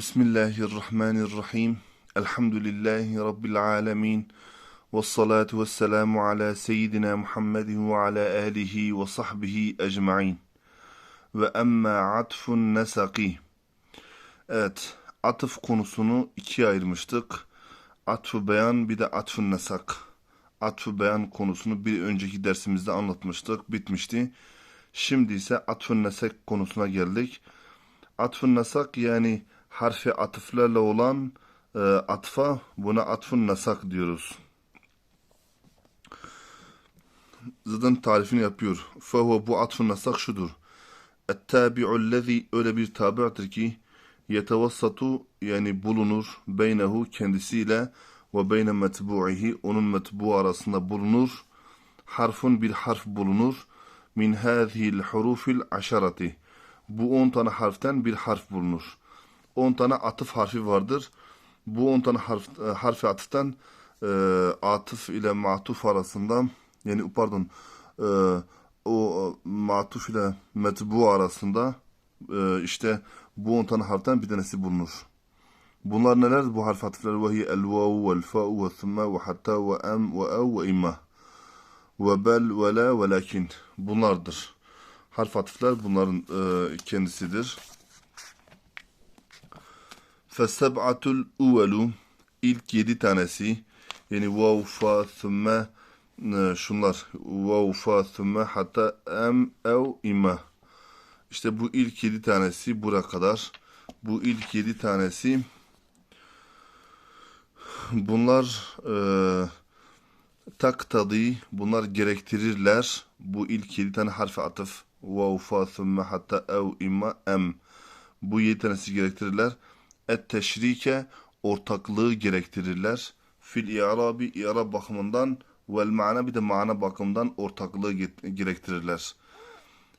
Bismillahirrahmanirrahim. Elhamdülillahi Rabbil alemin. Ve salatu ve selamu ala seyyidina Muhammedin ve ala alihi ve sahbihi ecma'in. Ve emma atfun nesaki. Evet, atıf konusunu ikiye ayırmıştık. Atfu beyan bir de atfun nesak. Atfu beyan konusunu bir önceki dersimizde anlatmıştık, bitmişti. Şimdi ise atfun nesak konusuna geldik. Atfun nesak yani harfi atıflarla olan e, atfa buna atfun nasak diyoruz. Zaten tarifini yapıyor. Fehuve bu atfun nasak şudur. Ettabi'ullezî öyle bir tabi'tir ki yetevassatu yani bulunur beynehu kendisiyle ve beyne metbu'ihi onun metbu arasında bulunur. Harfun bir harf bulunur. Min hâzihil hurufil aşarati. Bu on tane harften bir harf bulunur. 10 tane atıf harfi vardır. Bu 10 tane harf, e, harfi atıftan e, atıf ile matuf arasında yani pardon e, o matuf ile metbu arasında e, işte bu 10 tane harften bir tanesi bulunur. Bunlar neler? Bu harf atıfları ve hiye el vav vel fa ve thumme ve hatta ve em ve ev ve imma ve bel ve la ve lakin bunlardır. Harf atıflar bunların e, kendisidir. Feseb'atul uvelu ilk yedi tanesi yani vav fa thumme şunlar vav fa thumme hatta em ev ima işte bu ilk yedi tanesi bura kadar. Bu ilk yedi tanesi bunlar e, taktadi bunlar gerektirirler. Bu ilk yedi tane harfi atıf vav fa thumme hatta ev ima em. Bu yedi tanesi gerektirirler et teşrike ortaklığı gerektirirler. Fil i'rabi i'rab bakımından vel mana bir de mana bakımından ortaklığı gerektirirler.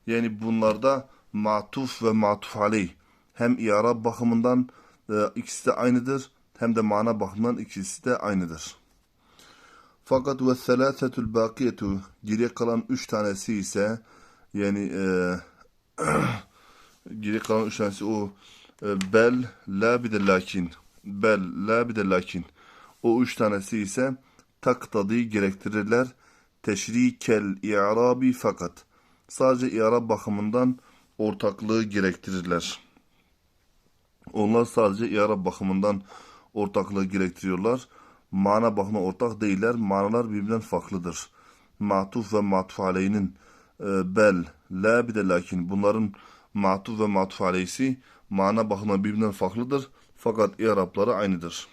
Yani bunlarda matuf ve matuf aleyh hem i'rab bakımından e, ikisi de aynıdır hem de mana bakımından ikisi de aynıdır. Fakat ve selâsetul bâkiyetu geriye kalan üç tanesi ise yani e, geriye kalan üç tanesi o bel, la bir de lakin. Bel, la bir de lakin. O üç tanesi ise taktadi gerektirirler. Teşrikel i'rabi fakat. Sadece i'rab bakımından ortaklığı gerektirirler. Onlar sadece i'rab bakımından ortaklığı gerektiriyorlar. Mana bakımına ortak değiller. Manalar birbirinden farklıdır. Matuf ve matuf aleyhinin e, bel, la bir de lakin bunların matuf ve matuf aleyhisi mana bakımından birbirinden farklıdır. Fakat İrabları aynıdır.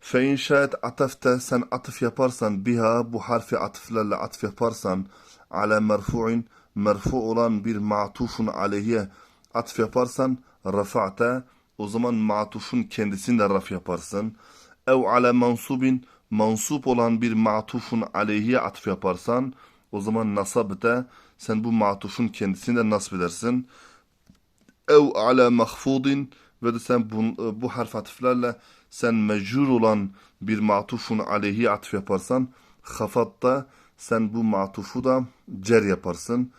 Fe inşaat atafte sen atıf yaparsan biha bu harfi atıflarla atıf yaparsan ala merfu'in merfu olan bir ma'tufun aleyhiye atıf yaparsan rafa'te o zaman ma'tufun kendisini de raf yaparsın. Ev ala mansubin mansup olan bir ma'tufun aleyhiye atıf yaparsan o zaman nasabte sen bu ma'tufun kendisini de nasb edersin ev ala mahfudin ve de sen bu, bu harf atıflarla sen mecrur olan bir matufun aleyhi atıf yaparsan hafatta sen bu matufu da cer yaparsın.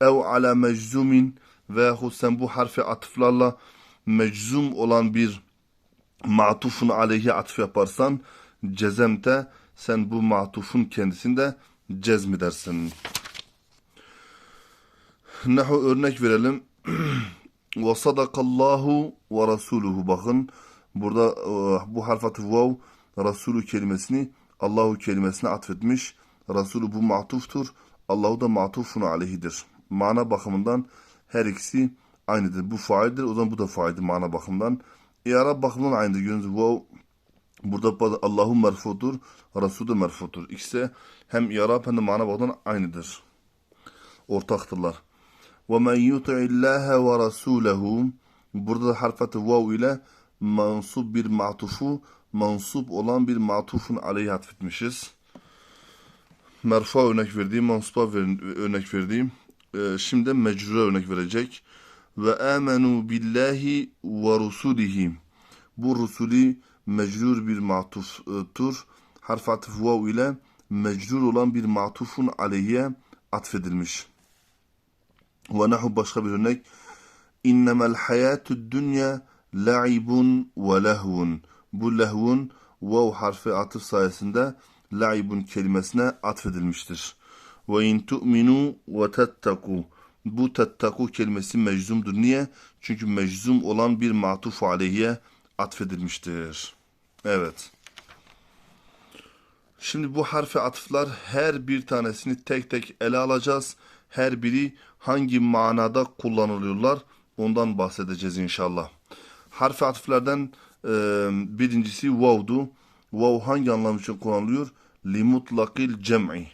Ev ala meczumin veyahut sen bu harfi atıflarla meczum olan bir matufun aleyhi atıf yaparsan cezemte sen bu matufun kendisinde cezmedersin. Nahu örnek verelim. Ve sadakallahu ve rasuluhu. Bakın burada e, bu harfatı vav Resulü kelimesini Allahu kelimesine atfetmiş. Resulü bu matuftur. Allahu da matufun aleyhidir. Mana bakımından her ikisi aynıdır. Bu faildir. O zaman bu da faildir mana bakımından. İarab bakımından aynıdır. Gördüğünüz vav burada Allahu merfudur. Resulü de merfudur. İkisi hem İarab hem de mana bakımından aynıdır. Ortaktırlar. وَمَنْ يُطِعِ اللّٰهَ وَرَسُولَهُ Burada harfati vav ile mansup bir matufu, mansup olan bir matufun aleyhi atfetmişiz. Merfa örnek verdiğim, mansupa örnek verdiğim. Ee, şimdi mecrure örnek verecek. Ve amenu billahi ve rusulihi. Bu rusuli mecrur bir matuftur. Harf atıf vav ile mecrur olan bir matufun aleyhiye atfedilmiş. Ve nahu başka bir örnek. İnnemel hayatü dünya la'ibun ve lehvun. Bu lehvun vav harfi atıf sayesinde la'ibun kelimesine atfedilmiştir. Ve in tu'minu ve tettaku. Bu tettaku kelimesi meczumdur. Niye? Çünkü meczum olan bir matuf aleyhiye atfedilmiştir. Evet. Şimdi bu harfi atıflar her bir tanesini tek tek ele alacağız. Her biri hangi manada kullanılıyorlar ondan bahsedeceğiz inşallah. Harfi atıflardan e, birincisi vav'du. Vav hangi anlam için kullanılıyor? Limutlakil cem'i.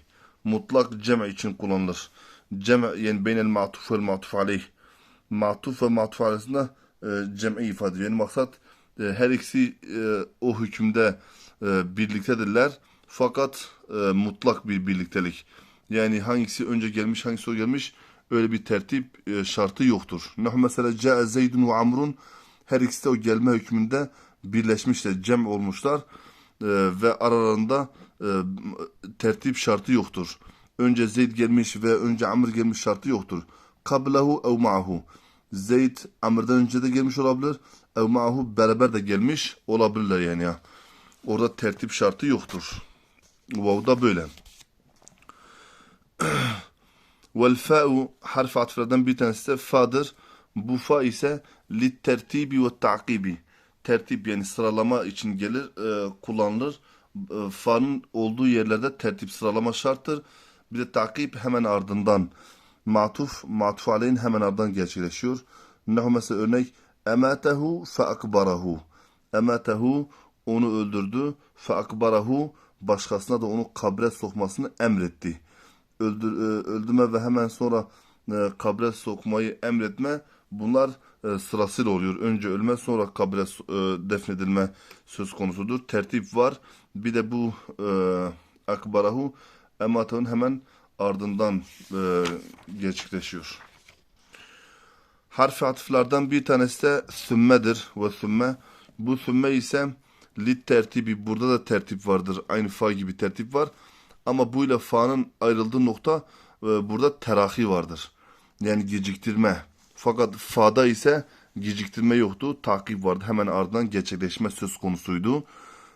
Mutlak cem için kullanılır. Cem yani beynel matuf vel matuf aleyh. Matuf ve matuf arasında e, cem'i ifade ediyor. Yani maksat e, her ikisi e, o hükümde e, birliktedirler. Fakat e, mutlak bir birliktelik. Yani hangisi önce gelmiş hangisi sonra gelmiş öyle bir tertip e, şartı yoktur. Nahu mesela Ca'a Zeydun ve Amrun her ikisi de o gelme hükmünde birleşmişler, cem olmuşlar e, ve aralarında e, tertip şartı yoktur. Önce Zeyd gelmiş ve önce Amr gelmiş şartı yoktur. Kablehu ev ma'hu. Zeyd Amr'dan önce de gelmiş olabilir. Ev ma'hu beraber de gelmiş olabilirler yani ya. Orada tertip şartı yoktur. Vav'da böyle. Vel fa'u harf atflardan bir tanesi de fa'dır. Bu fa ise lit tertibi ve takibi. Tertip yani sıralama için gelir, e, kullanılır. E, fa'nın olduğu yerlerde tertip sıralama şarttır. Bir de takip hemen ardından. Matuf, matuf aleyhin hemen ardından gerçekleşiyor. Nehu mesela örnek ematehu fe. Ematehu onu öldürdü. Fe başkasına da onu kabre sokmasını emretti. Öldür, e, öldürme ve hemen sonra e, kabre sokmayı emretme bunlar e, sırasıyla oluyor. Önce ölme sonra kabre defnedilme söz konusudur. Tertip var. Bir de bu akbarahu ematın hemen ardından gerçekleşiyor. Harfi atıflardan bir tanesi de sümmedir ve sümme. Bu sümme ise lit tertibi burada da tertip vardır. Aynı fa gibi tertip var. Ama bu ile fa'nın ayrıldığı nokta e, burada terahi vardır. Yani geciktirme. Fakat fa'da ise geciktirme yoktu. Takip vardı. Hemen ardından gerçekleşme söz konusuydu.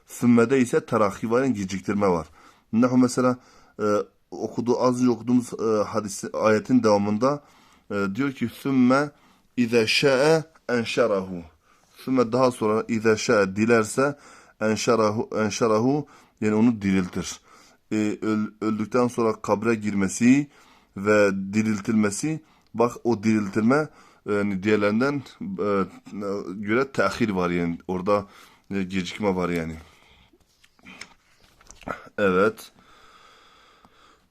Sümmede ise terahi var. Yani geciktirme var. Nehu mesela e, okudu az önce okuduğumuz e, hadis ayetin devamında e, diyor ki sümme ize şa'e enşerahu. Sümme daha sonra ize şa'e dilerse enşerahu, enşerahu yani onu diriltir. E, öl, öldükten sonra kabre girmesi ve diriltilmesi bak o diriltilme yani diğerlerinden e, göre tehir var yani orada e, gecikme var yani. Evet.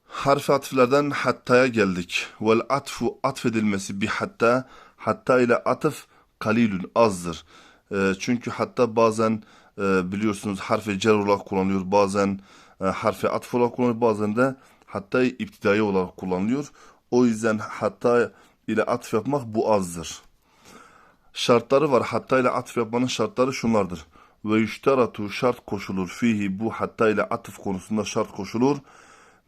Harf atıflardan hattaya geldik. Vel atfu atfedilmesi bir hatta hatta ile atıf kalilün azdır. E, çünkü hatta bazen e, biliyorsunuz harfi cer olarak kullanılıyor. Bazen e, harfi atf olarak kullanılıyor. Bazen de hatta iptidai olarak kullanılıyor. O yüzden hatta ile atf yapmak bu azdır. Şartları var. Hatta ile atf yapmanın şartları şunlardır. Ve yüşteratu şart koşulur. Fihi bu hatta ile atıf konusunda şart koşulur.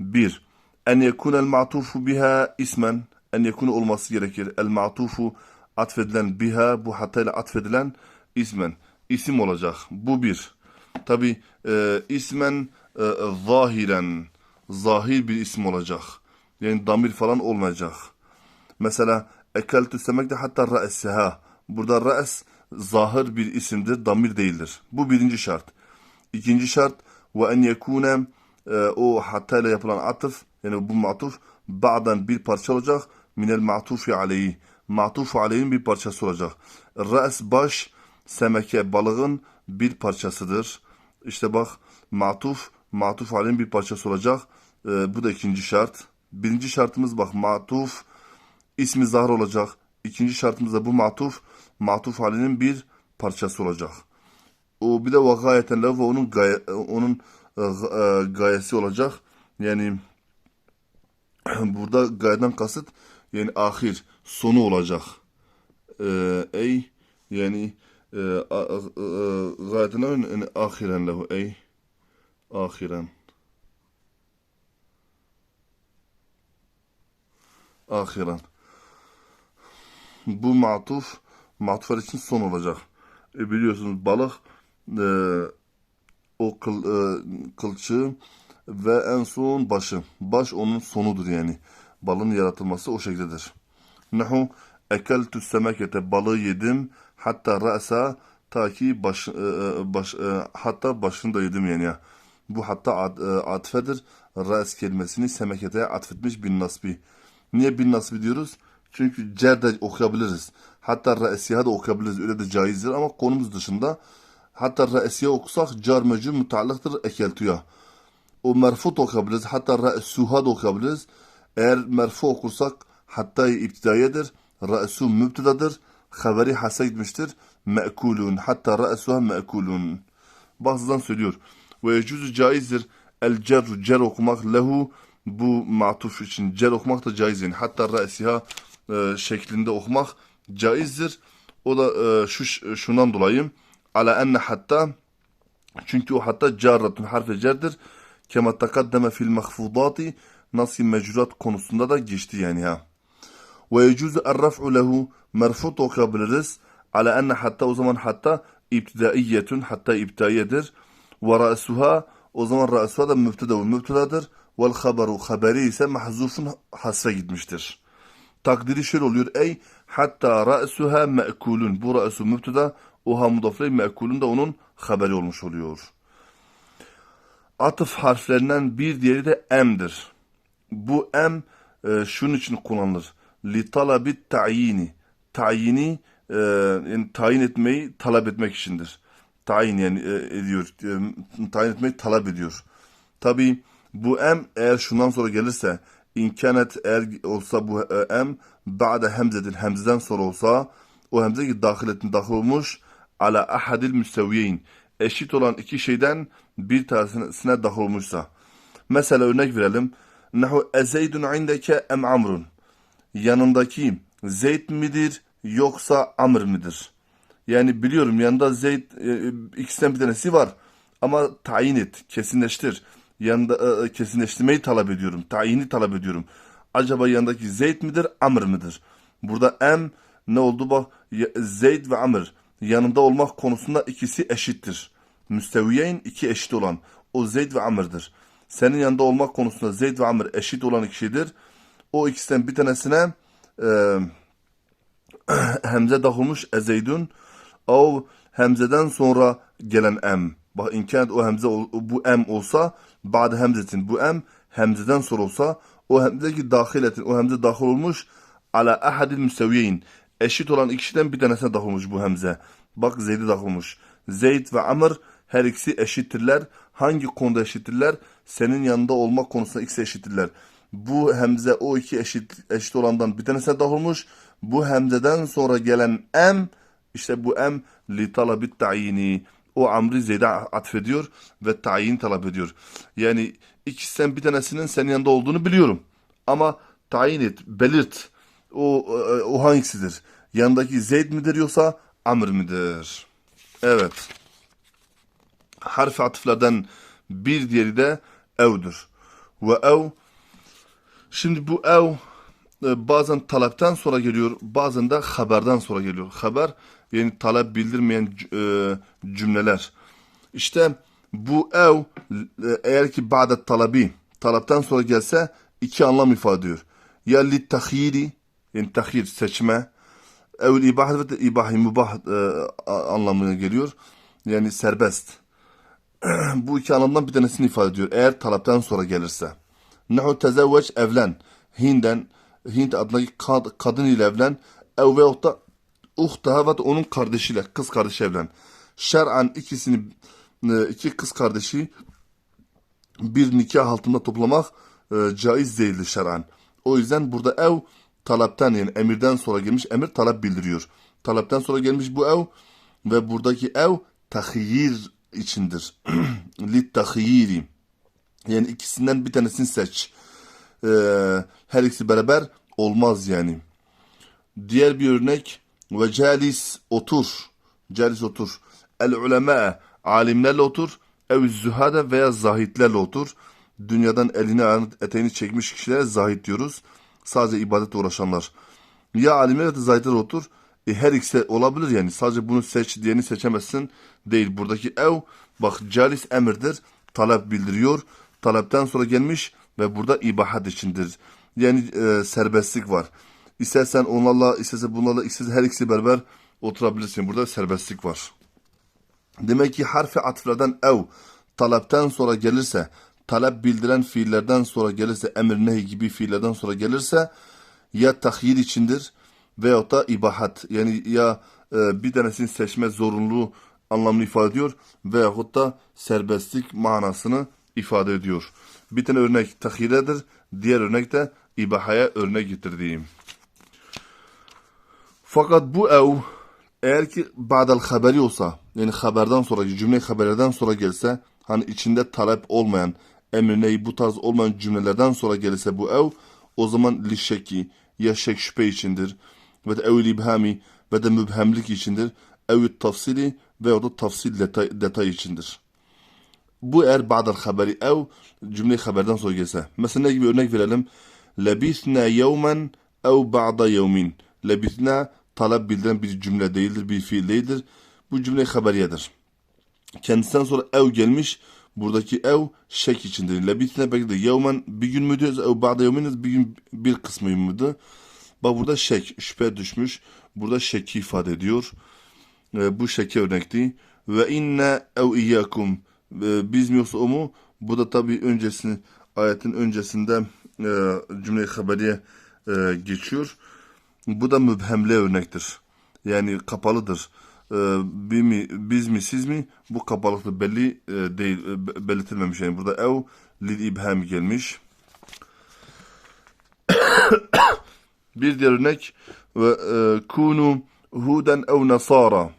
Bir, en yekunel ma'tufu biha ismen. En yekun olması gerekir. El ma'tufu atfedilen biha bu hatta ile atfedilen ismen. isim olacak. Bu bir. Tabi e, ismen e, zahiren zahir bir isim olacak. Yani damir falan olmayacak. Mesela ekeltü semekte hatta ra'esseha. Burada ra'es zahir bir isimdir, damir değildir. Bu birinci şart. İkinci şart ve en yekune e, o hatta ile yapılan atıf yani bu matuf ba'dan bir parça olacak minel ma'tufi aleyhi. Ma'tuf aleyhin bir parçası olacak. Ra's baş semeke balığın bir parçasıdır. İşte bak matuf matuf aleyhin bir parçası olacak. E, bu da ikinci şart. Birinci şartımız bak matuf ismi zahar olacak. İkinci şartımız da bu matuf matuf halinin bir parçası olacak. O bir de vakayeten ve onun gaye, onun e, e, gayesi olacak. Yani burada gayeden kasıt yani ahir sonu olacak. E, ey yani e, gayeten yani ahiren lehu ey ahiren ahiren bu matuf matuflar için son olacak. E, biliyorsunuz balık e, o kıl, e, kılçığı ve en son başı. Baş onun sonudur yani. Balığın yaratılması o şekildedir. Nahu ekeltü semekete balığı yedim hatta ra'sa ta ki baş, e, e, baş e, hatta başını da yedim yani ya. Bu hatta ad, e, atfedir. Ra's kelimesini semekete atfetmiş bin nasbi. Niye bin nasbi diyoruz? Çünkü cer de okuyabiliriz. Hatta ra'siha da okuyabiliriz. Öyle de caizdir ama konumuz dışında. Hatta ra'siha okusak car mecrur mutallıktır ekeltüya. O merfu okuyabiliriz. Hatta ra'suha da okuyabiliriz. Eğer merfu okursak hatta iptidaiyedir. Ra'su mübtedadır. Haberi hasa gitmiştir. Me'kulun. Hatta ra'suha me'kulun. Bazıdan söylüyor. Ve yecuzu caizdir. El cerru cer okumak lehu bu matuf için cer okumak da caiz yani. Hatta ra'siha e, şeklinde okumak caizdir. O da e, şu şundan dolayı ala enne hatta çünkü o hatta carratun harfi cerdir. Kema takaddeme fil mahfudati nasıl mecrurat konusunda da geçti yani ha. Ve yecuzu er-raf'u lehu merfut okuyabiliriz. Ala enne hatta o zaman hatta ibtidaiyetun hatta ibtidaiyedir. Ve ra'suha o zaman ra'suha da mübteda ve mübtedadır. Vel haberu haberi ise mahzufun hasre gitmiştir. Takdiri şöyle oluyor. Ey hatta ra'suha me'kulun. Bu ra'su mübteda oha mudafle me'kulun da onun haberi olmuş oluyor. Atıf harflerinden bir diğeri de em'dir. Bu em e, şunun için kullanılır. Li talabit ta'yini. Ta'yini e, yani tayin etmeyi talep etmek içindir. Tayin yani e, ediyor. E, tayin etmeyi talep ediyor. Tabi bu em eğer şundan sonra gelirse imkanet eğer olsa bu e, em ba'de hemzedir. Hemzeden sonra olsa o hemze ki dahil etin dahil olmuş ala ahadil müseviyeyn. Eşit olan iki şeyden bir tanesine dahil olmuşsa. Mesela örnek verelim. Nahu ezeydun indeke em amrun. Yanındaki Zeyd midir yoksa Amr midir? Yani biliyorum yanında Zeyd e, ikisinden bir tanesi var. Ama tayin et, kesinleştir. Yanında e, kesinleştirmeyi talep ediyorum. Tayini talep ediyorum. Acaba yanındaki Zeyd midir, Amr midir? Burada em ne oldu bak Zeyd ve Amr yanında olmak konusunda ikisi eşittir. Müsteviyeyn iki eşit olan o Zeyd ve Amr'dır. Senin yanında olmak konusunda Zeyd ve Amr eşit olan kişidir. O ikisinden bir tanesine e, Hemze dahılmış ezeydun o Hemzeden sonra gelen em. Bak imkan o Hemze bu em olsa ba'de Hemzetin bu em Hemzeden sonra olsa o Hemze ki dahiletin o Hemze dahil olmuş ala ahadil müseviyeyn eşit olan ikisinden bir tanesine dahil olmuş bu Hemze. Bak Zeyd'e dahil olmuş. Zeyd ve Amr her ikisi eşittirler. Hangi konuda eşittirler? Senin yanında olmak konusunda ikisi eşittirler. Bu hemze o iki eşit eşit olandan bir tanesine dahil olmuş. Bu hemzeden sonra gelen em işte bu em li talabit tayini o amri Zeyd'e atfediyor ve tayin talep ediyor. Yani ikisinden bir tanesinin senin yanında olduğunu biliyorum. Ama tayin et, belirt. O, o hangisidir? Yanındaki Zeyd midir yoksa Amr midir? Evet. Harf atıflardan bir diğeri de ev'dur. Ve ev Şimdi bu ev e, bazen talepten sonra geliyor, bazen de haberden sonra geliyor. Haber yani talep bildirmeyen e, cümleler. İşte bu ev e, eğer ki ba'de talebi talepten sonra gelse iki anlam ifade ediyor. Ya li tahyiri yani tahyir seçme ev ibah ve ibahi mubah anlamına geliyor. Yani serbest. bu iki anlamdan bir tanesini ifade ediyor. Eğer talepten sonra gelirse. Nehu tezevveç evlen. Hinden, Hind adındaki kad, kadın ile evlen. Ev veyahut da uhtaha ve onun kardeşiyle, kız kardeşi evlen. Şer'an ikisini, e, iki kız kardeşi bir nikah altında toplamak e, caiz değildir şer'an. O yüzden burada ev talapten yani emirden sonra gelmiş emir talep bildiriyor. Talapten sonra gelmiş bu ev ve buradaki ev tahyir içindir. Li tahyiri. Yani ikisinden bir tanesini seç. Ee, her ikisi beraber olmaz yani. Diğer bir örnek ve calis otur. Calis otur. El ulema alimlerle otur. Ev zühade veya zahitlerle otur. Dünyadan elini eteğini çekmiş kişilere zahit diyoruz. Sadece ibadetle uğraşanlar. Ya alimler ya da zahitlerle otur. E, her ikisi olabilir yani. Sadece bunu seç diyeni seçemezsin. Değil. Buradaki ev bak calis emirdir. Talep bildiriyor. Talepten sonra gelmiş ve burada ibahat içindir. Yani e, serbestlik var. İstersen onlarla, istersen bunlarla, istersen her ikisi beraber oturabilirsin. Burada serbestlik var. Demek ki harfi atflerden ev talepten sonra gelirse, talep bildiren fiillerden sonra gelirse, emir nehi gibi fiillerden sonra gelirse ya tahyir içindir veyahut da ibahat. Yani ya e, bir tanesini seçme zorunluluğu anlamını ifade ediyor veyahut da serbestlik manasını ifade ediyor. Bir tane örnek tahyiredir, diğer örnek de ibahaya örnek getirdiğim. Fakat bu ev eğer ki ba'del haberi olsa yani haberden sonra cümle haberlerden sonra gelse hani içinde talep olmayan emir neyi bu tarz olmayan cümlelerden sonra gelirse bu ev o zaman li şeki ya şek şüphe içindir ve de ev ibhami ve de mübhemlik içindir ev tafsili ve o da tafsil detay, detay içindir. Bu eğer ba'del haberi ev cümle haberden sonra gelse. Mesela ne gibi örnek verelim. Lebithna yevmen ev ba'da yevmin. Lebithna talep bildiren bir cümle değildir, bir fiil değildir. Bu cümle haberiyedir. Kendisinden sonra ev gelmiş. Buradaki ev şek içindir. Lebithne belki de yevmen bir gün müydü? Ev ba'da yevmin bir gün bir kısmı mıydı? Bak burada şek, şüphe düşmüş. Burada şeki ifade ediyor. E, bu şeke örnekti. Ve inne ev iyyakum. E, biz mi yoksa o mu? Bu da tabi öncesini, ayetin öncesinde e, cümle haberiye e, geçiyor. Bu da mübhemle örnektir. Yani kapalıdır. Ee, bir mi, biz mi siz mi bu kapalıkta belli e, değil e, be- belirtilmemiş yani burada ev lil ibham gelmiş. bir diğer örnek ve e, kunu huden ev nasara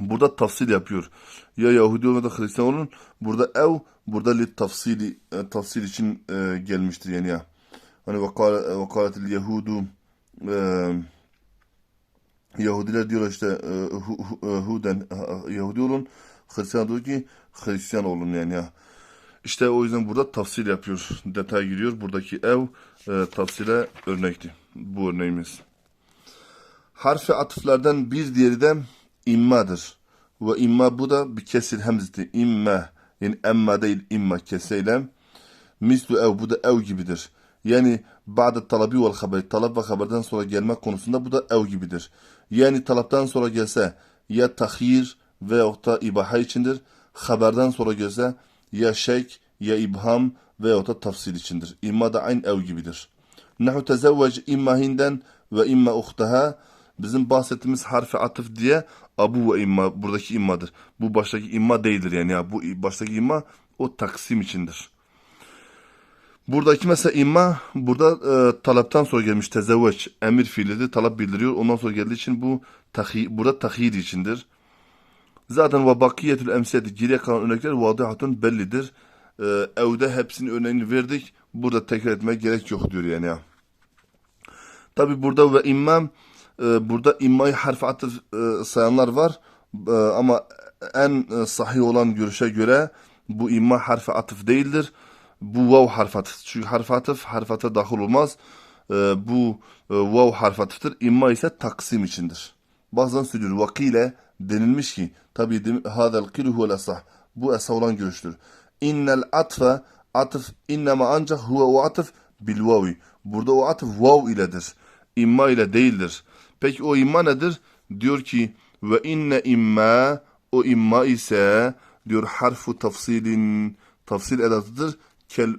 burada tafsil yapıyor. Ya Yahudi olun ya da Hristiyan olun. Burada ev burada li tafsili tafsil için gelmiştir yani ya. Hani vakale- vakaletil Yahudu e, Yahudiler diyorlar işte e, hu, hu, huden Yahudi olun. Hristiyan diyor ki Hristiyan olun yani ya. İşte o yüzden burada tafsil yapıyor. Detay giriyor. Buradaki ev e, tafsile örnekti. Bu örneğimiz. Harfi atıflardan bir diğeri de immadır. Ve imma bu da bir kesir hemzeti. İmme yani emma değil imma keseyle. Mislu ev bu da ev gibidir. Yani ba'de talabi vel haber. Talep ve haberden sonra gelmek konusunda bu da ev gibidir. Yani talaptan sonra gelse ya tahir veyahut da ibaha içindir. Haberden sonra gelse ya şek ya ibham veyahut da tafsil içindir. İmma da aynı ev gibidir. Nahu tezevvec imma hinden ve imma uhtaha bizim bahsettiğimiz harfi atıf diye abu ve imma buradaki immadır. Bu baştaki imma değildir yani ya bu baştaki imma o taksim içindir. Buradaki mesela imma burada e, talaptan sonra gelmiş tezevveç emir fiilidir. Talap bildiriyor. Ondan sonra geldiği için bu tahi, burada tahir içindir. Zaten ve bakiyetül emsiyeti geriye kalan örnekler vadihatun bellidir. E, evde hepsinin örneğini verdik. Burada tekrar etmeye gerek yok diyor yani ya. Tabi burada ve imam e, burada immayı harf atıf e, sayanlar var. E, ama en e, sahih olan görüşe göre bu imma harfi atıf değildir. Bu vav harf. Çünkü harf atıf harf atıfa dahil olmaz. E, bu e, vav harf atıftır. İmma ise taksim içindir. Bazen söylüyor vakile denilmiş ki tabi hadel kilu huvel asah. Bu esah olan görüştür. İnnel atfe atıf innema ancak huve o atıf bil vavi. Burada o atıf vav iledir. İmma ile değildir. Peki o imma nedir? Diyor ki ve inne imma o imma ise diyor harfu tafsilin tafsil edatıdır. Kel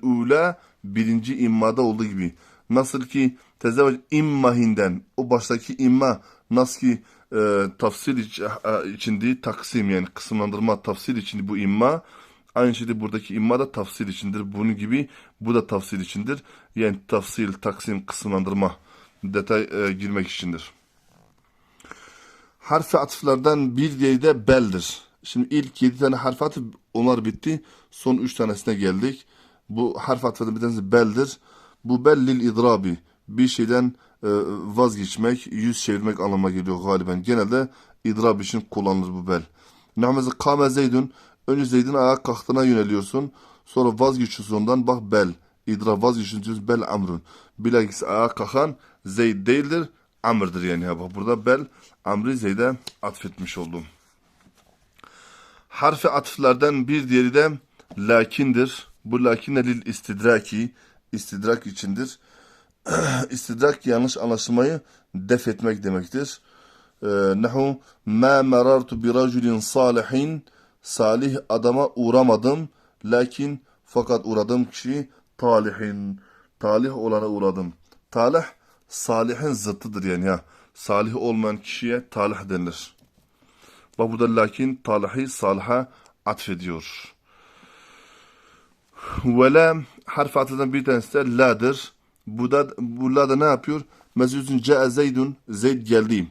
birinci immada olduğu gibi. Nasıl ki tezevvec immahinden o baştaki imma nasıl ki e, tafsil iç, e, içindi taksim yani kısımlandırma tafsil içindi bu imma aynı şekilde buradaki imma da tafsil içindir. Bunun gibi bu da tafsil içindir. Yani tafsil, taksim, kısımlandırma detay e, girmek içindir. Harfi atıflardan bir diğeri de beldir. Şimdi ilk yedi tane harf atıf onlar bitti. Son üç tanesine geldik. Bu harf atıflardan bir tanesi beldir. Bu bel lil idrabi. Bir şeyden e, vazgeçmek, yüz çevirmek anlamına geliyor galiben. Genelde idrab için kullanılır bu bel. Mesela kame zeydun. Önce Zeyd'in ayağa kalktığına yöneliyorsun. Sonra vazgeçiyorsun ondan. Bak bel. İdrab vazgeçiyorsun diyorsun bel amrun. Bilakis ayağa kalkan Zeyd değildir. amrdır yani. Bak burada bel amri Zeyd'e atfetmiş oldum. Harfi atıflardan bir diğeri de lakindir. Bu lakin de lil istidraki, istidrak içindir. istidrak yanlış anlaşılmayı def etmek demektir. Ee, Nahu ma marartu bi raculin salihin salih adama uğramadım lakin fakat uğradığım kişi talihin talih olana uğradım. Talih salihin zıttıdır yani ya. Salih olmayan kişiye talih denilir. Bak burada lakin talihi salaha atfediyor. Ve la harf atıdan bir tanesi de la'dır. Bu da, bu la da ne yapıyor? Mesela ce'e zeydun, zeyd geldi.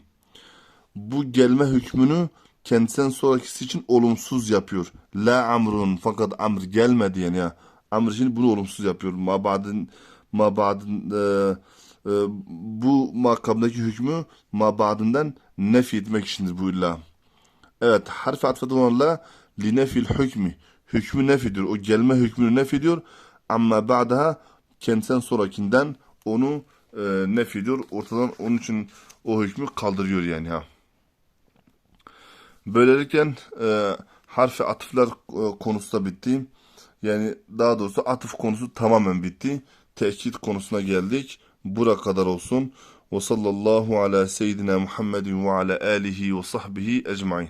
Bu gelme hükmünü kendisinden sonrakisi için olumsuz yapıyor. La amrun fakat amr gelmedi yani ya. Amr için bunu olumsuz yapıyor. Mabadın mabadın e, e, bu makamdaki hükmü mabadından nefi etmek içindir bu illa. Evet harfi atfeden olan la linefil hükmü. Hükmü nefidir. O gelme hükmünü nefediyor. Ama ba'daha kendisinden sonrakinden onu e, nefediyor. Ortadan onun için o hükmü kaldırıyor yani ha. Böylelikle e, harfi atıflar e, konusu da bitti. Yani daha doğrusu atıf konusu tamamen bitti. Tekit konusuna geldik. Bura kadar olsun. Ve sallallahu ala seyyidina Muhammedin ve ala alihi ve sahbihi ecmain.